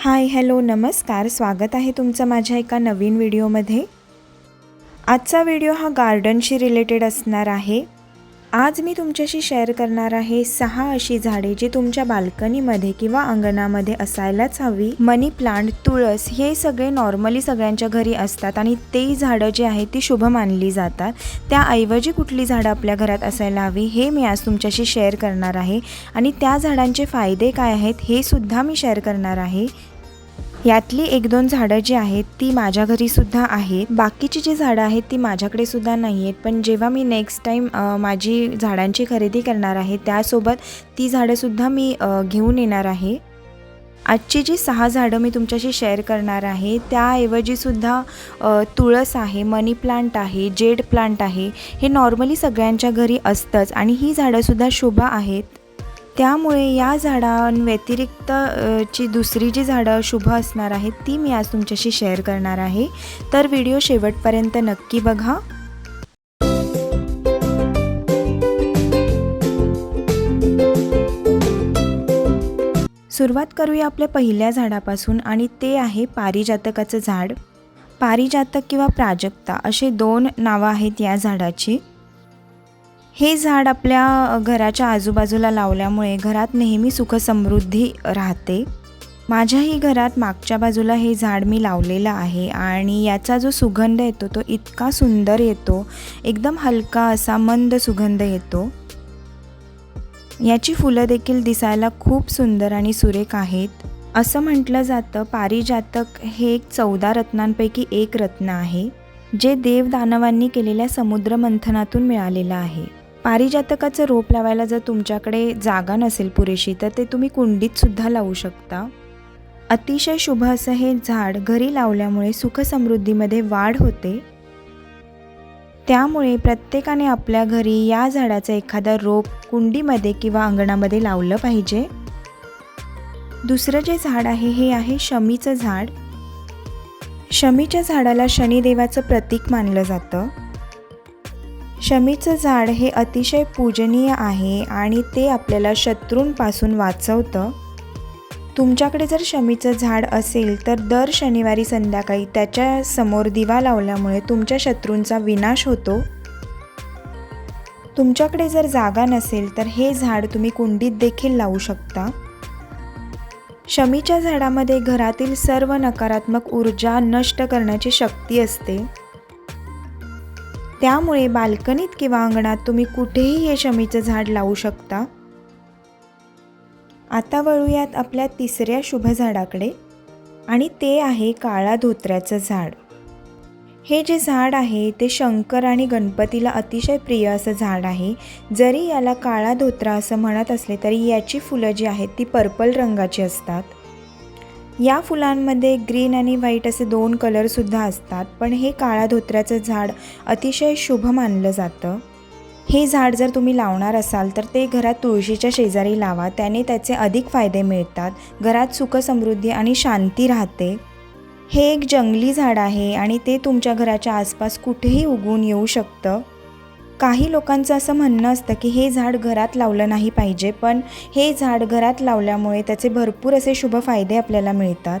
Hi hello नमस्कार. स्वागत आहे तुमचं माझ्या एका नवीन व्हिडिओमध्ये. आजचा व्हिडिओ हा गार्डनशी रिलेटेड असणार आहे. आज मी तुमच्याशी शेअर करणार आहे सहा अशी झाडे जी तुमच्या बाल्कनीमध्ये किंवा अंगणामध्ये असायलाच हवी. मनी प्लांट तुळस हे सगळे नॉर्मली सगळ्यांच्या घरी असतात आणि ते झाडं जी आहेत ती शुभ मानली जातात. त्याऐवजी कुठली झाडं आपल्या घरात असायला हवी हे मी आज तुमच्याशी शेअर करणार आहे. आणि त्या झाडांचे फायदे काय आहेत हे सुद्धा मी शेअर करणार आहे. यातली एक दोन झाडं जी आहेत ती माझ्या घरी सुद्धा आहेत. बाकीची जी झाडं आहेत ती माझ्याकडे सुद्धा नाही आहेत पण जेव्हा मी नेक्स्ट टाईम माझी झाडांची खरेदी करणार आहे त्यासोबत ती झाडंसुद्धा मी घेऊन येणार आहे. आजची जी सहा झाडं मी तुमच्याशी शेअर करणार आहे त्याऐवजीसुद्धा सुद्धा तुळस आहे मनी प्लांट आहे जेड प्लांट आहे हे नॉर्मली सगळ्यांच्या घरी असतंच. आणि ही झाडंसुद्धा शुभ आहेत. त्यामुळे या झाडांव्यतिरिक्त ची दुसरी जी झाडं शुभ असणार आहेत ती मी आज तुमच्याशी शेअर करणार आहे. तर व्हिडिओ शेवटपर्यंत नक्की बघा. सुरुवात करूया आपल्या पहिल्या झाडापासून आणि ते आहे पारिजातकाचं झाड. पारिजातक किंवा प्राजक्ता असे दोन नावं आहेत या झाडाची. हे झाड आपल्या घराच्या आजूबाजूला लावल्यामुळे घरात नेहमी सुखसमृद्धी राहते. माझ्याही घरात मागच्या बाजूला हे झाड मी लावलेलं आहे आणि याचा जो सुगंध येतो तो इतका सुंदर येतो. एकदम हलका असा मंद सुगंध येतो. याची फुलं देखील दिसायला खूप सुंदर आणि सुरेख आहेत. असं म्हटलं जातं पारिजातक हे एक चौदा रत्नांपैकी एक रत्न आहे जे देव दानवांनी केलेल्या समुद्र मंथनातून मिळालेलं आहे. पारिजातकाचं रोप लावायला जर तुमच्याकडे जागा नसेल पुरेशी तर ते तुम्ही कुंडीतसुद्धा लावू शकता. अतिशय शुभ असं हे झाड घरी लावल्यामुळे सुखसमृद्धीमध्ये वाढ होते. त्यामुळे प्रत्येकाने आपल्या घरी या झाडाचं एखादा रोप कुंडीमध्ये किंवा अंगणामध्ये लावलं पाहिजे. दुसरं जे झाड आहे हे आहे शमीचं झाड. शमीच्या झाडाला शनिदेवाचं प्रतीक मानलं जातं. शमीचं झाड हे अतिशय पूजनीय आहे आणि ते आपल्याला शत्रूंपासून वाचवतं. तुमच्याकडे जर शमीचं झाड असेल तर दर शनिवारी संध्याकाळी त्याच्यासमोर दिवा लावल्यामुळे तुमच्या शत्रूंचा विनाश होतो. तुमच्याकडे जर जागा नसेल तर हे झाड तुम्ही कुंडीत देखील लावू शकता. शमीच्या झाडामध्ये घरातील सर्व नकारात्मक ऊर्जा नष्ट करण्याची शक्ती असते. त्यामुळे बाल्कनीत किंवा अंगणात तुम्ही कुठेही हे शमीचं झाड लावू शकता. आता वळूयात आपल्या तिसऱ्या शुभ झाडाकडे. आणि ते आहे काळा धोत्र्याचं झाड. हे जे झाड आहे ते शंकर आणि गणपतीला अतिशय प्रिय असं झाड आहे. जरी याला काळा धोत्रा असं म्हणत असले तरी याची फुलं जी आहेत ती पर्पल रंगाची असतात. या फुलांमध्ये ग्रीन आणि व्हाईट असे दोन कलरसुद्धा असतात पण हे काळा धोत्र्याचं झाड अतिशय शुभ मानलं जातं. हे झाड जर तुम्ही लावणार असाल तर ते घरात तुळशीच्या शेजारी लावा. त्याने त्याचे अधिक फायदे मिळतात. घरात सुखसमृद्धी आणि शांती राहते. हे एक जंगली झाड आहे आणि ते तुमच्या घराच्या आसपास कुठेही उगवून येऊ शकतं. काही लोकांचं असं म्हणणं असतं की हे झाड घरात लावलं नाही पाहिजे पण हे झाड घरात लावल्यामुळे त्याचे भरपूर असे शुभ फायदे आपल्याला मिळतात.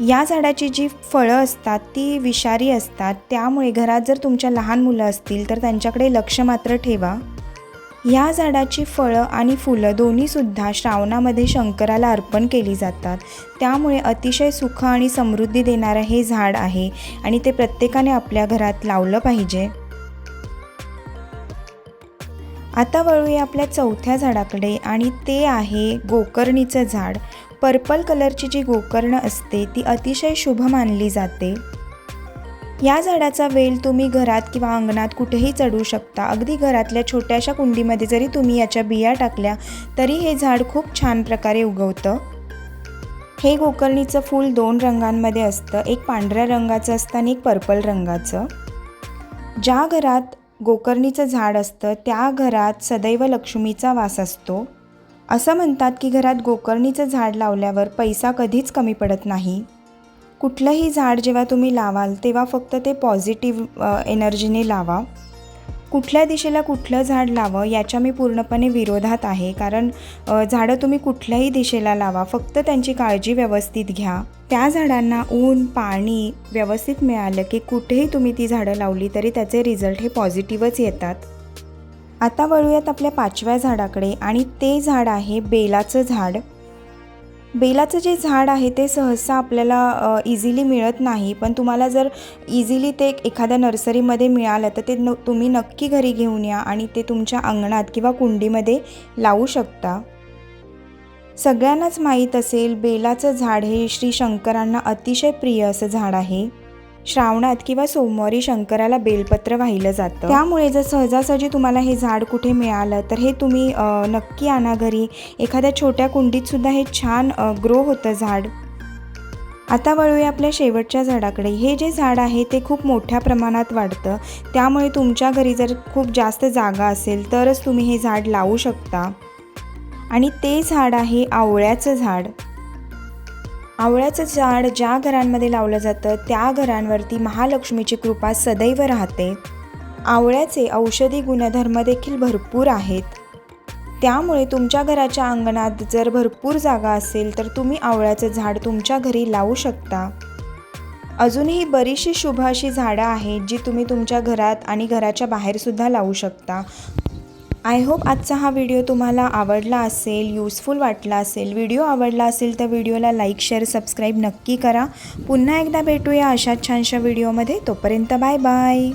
या झाडाची जी फळं असतात ती विषारी असतात त्यामुळे घरात जर तुमच्या लहान मुलं असतील तर त्यांच्याकडे लक्ष मात्र ठेवा. या झाडाची फळं आणि फुलं दोन्हीसुद्धा श्रावणामध्ये शंकराला अर्पण केली जातात. त्यामुळे अतिशय सुख आणि समृद्धी देणारं हे झाड आहे आणि ते प्रत्येकाने आपल्या घरात लावलं पाहिजे. आता वळूया आपल्या चौथ्या झाडाकडे आणि ते आहे गोकर्णीचं झाड. पर्पल कलरची जी गोकर्ण असते ती अतिशय शुभ मानली जाते. या झाडाचा वेल तुम्ही घरात किंवा अंगणात कुठेही चढू शकता. अगदी घरातल्या छोट्याशा कुंडीमध्ये जरी तुम्ही याच्या बिया टाकल्या तरी हे झाड खूप छान प्रकारे उगवतं. हे गोकर्णीचं फूल दोन रंगांमध्ये असतं. एक पांढऱ्या रंगाचं असतं आणि एक पर्पल रंगाचं. ज्या घरात गोकर्णीचं झाड असतं त्या घरात सदैव लक्ष्मीचा वास असतो. असं म्हणतात की घरात गोकर्णीचं झाड लावल्यावर पैसा कधीच कमी पडत नाही. कुठलंही झाड जेव्हा तुम्ही लावाल तेव्हा फक्त ते पॉझिटिव्ह एनर्जीने लावा. कुठल्या दिशेला कुठलं झाड लावं याच्या मी पूर्णपणे विरोधात आहे. कारण झाडं तुम्ही कुठल्याही दिशेला लावा फक्त त्यांची काळजी व्यवस्थित घ्या. त्या झाडांना ऊन पाणी व्यवस्थित मिळालं की कुठेही तुम्ही ती झाडं लावली तरी त्याचे रिझल्ट हे पॉझिटिव्हच येतात. आता वळूयात आपल्या पाचव्या झाडाकडे आणि ते झाड आहे बेलाचं झाड. बेलाचं जे झाड आहे ते सहसा आपल्याला इझिली मिळत नाही. पण तुम्हाला जर इझिली ते एखाद्या नर्सरीमध्ये मिळालं तर ते न तुम्ही नक्की घरी घेऊन या आणि ते तुमच्या अंगणात किंवा कुंडीमध्ये लावू शकता. सगळ्यांनाच माहीत असेल बेलाचं झाड हे श्री शंकरांना अतिशय प्रिय असं झाड आहे. श्रावणात किंवा सोमवारी शंकराला बेलपत्र वाहिलं जातं. त्यामुळे जर सहजासहजी तुम्हाला हे झाड कुठे मिळालं तर हे तुम्ही नक्की आणा घरी. एखाद्या छोट्या कुंडीत सुद्धा हे छान ग्रो होतं झाड. आता वळूया आपल्या शेवटच्या झाडाकडे. हे जे झाड आहे ते खूप मोठ्या प्रमाणात वाढतं. त्यामुळे तुमच्या घरी जर खूप जास्त जागा असेल तरच तुम्ही हे झाड लावू शकता. आणि ते झाड आहे आवळ्याचं झाड. आवळ्याचं झाड ज्या घरांमध्ये लावलं जातं त्या घरांवरती महालक्ष्मीची कृपा सदैव राहते. आवळ्याचे औषधी गुणधर्म देखील भरपूर आहेत. त्यामुळे तुमच्या घराच्या अंगणात जर भरपूर जागा असेल तर तुम्ही आवळ्याचं झाड तुमच्या घरी लावू शकता. अजूनही बरीचशी शुभ अशी झाडं आहेत जी तुम्ही तुमच्या घरात आणि घराच्या बाहेरसुद्धा लावू शकता. आय होप आजचा हा व्हिडिओ तुम्हाला आवडला असेल यूजफुल वाटला असेल. व्हिडिओ आवडला असेल तर व्हिडिओला लाईक शेअर सबस्क्राईब नक्की करा. पुन्हा एकदा भेटूया अशाच छानशा व्हिडिओमध्ये तोपर्यंत बाय बाय